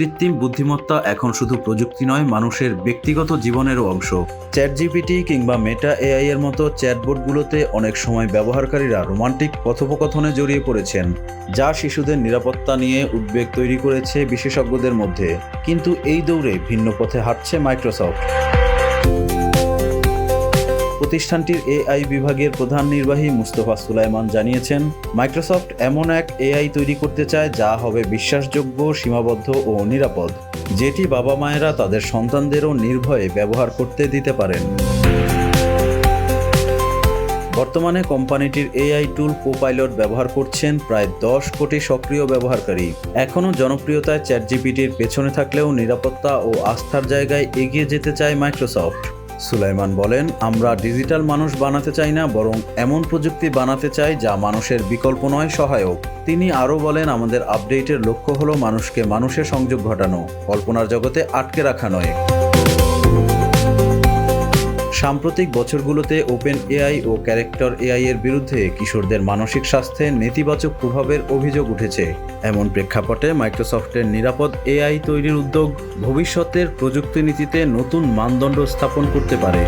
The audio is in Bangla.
কৃত্রিম বুদ্ধিমত্তা এখন শুধু প্রযুক্তি নয়, মানুষের ব্যক্তিগত জীবনেরও অংশ। চ্যাট জিপিটি কিংবা মেটা এআই এর মতো চ্যাটবোর্ডগুলোতে অনেক সময় ব্যবহারকারীরা রোমান্টিক কথোপকথনে জড়িয়ে পড়েছেন, যা শিশুদের নিরাপত্তা নিয়ে উদ্বেগ তৈরি করেছে বিশেষজ্ঞদের মধ্যে। কিন্তু এই দৌড়ে ভিন্ন পথে হাঁটছে মাইক্রোসফট প্রতিষ্ঠানটির এআই বিভাগের প্রধান নির্বাহী মুস্তফা সুলাইমান জানিয়েছেন, মাইক্রোসফট এমন এক এআই তৈরি করতে চায় যা হবে বিশ্বাসযোগ্য, সীমাবদ্ধ ও নিরাপদ, যেটি বাবা মায়েরা তাদের সন্তানদেরও নির্ভয়ে ব্যবহার করতে দিতে পারেন। বর্তমানে কোম্পানিটির এআই টুল কোপাইলট ব্যবহার করছেন প্রায় দশ কোটি সক্রিয় ব্যবহারকারী। এখনও জনপ্রিয়তায় চ্যাট জিপিটির পেছনে থাকলেও নিরাপত্তা ও আস্থার জায়গায় এগিয়ে যেতে চায় মাইক্রোসফট। সুলাইমান বলেন, আমরা ডিজিটাল মানুষ বানাতে চাই না, বরং এমন প্রযুক্তি বানাতে চাই যা মানুষের বিকল্প নয়, সহায়ক। তিনি আরও বলেন, আমাদের আপডেটের লক্ষ্য হলো মানুষকে মানুষের সংযোগ ঘটানো, কল্পনার জগতে আটকে রাখা নয়। সাম্প্রতিক বছরগুলোতে ওপেন এআই ও ক্যারেক্টার এআই এর বিরুদ্ধে কিশোরদের মানসিক স্বাস্থ্যে নেতিবাচক প্রভাবের অভিযোগ উঠেছে। এমন প্রেক্ষাপটে মাইক্রোসফটের নিরাপদ এআই তৈরির উদ্যোগ ভবিষ্যতের প্রযুক্তি নীতিতে নতুন মানদণ্ড স্থাপন করতে পারে।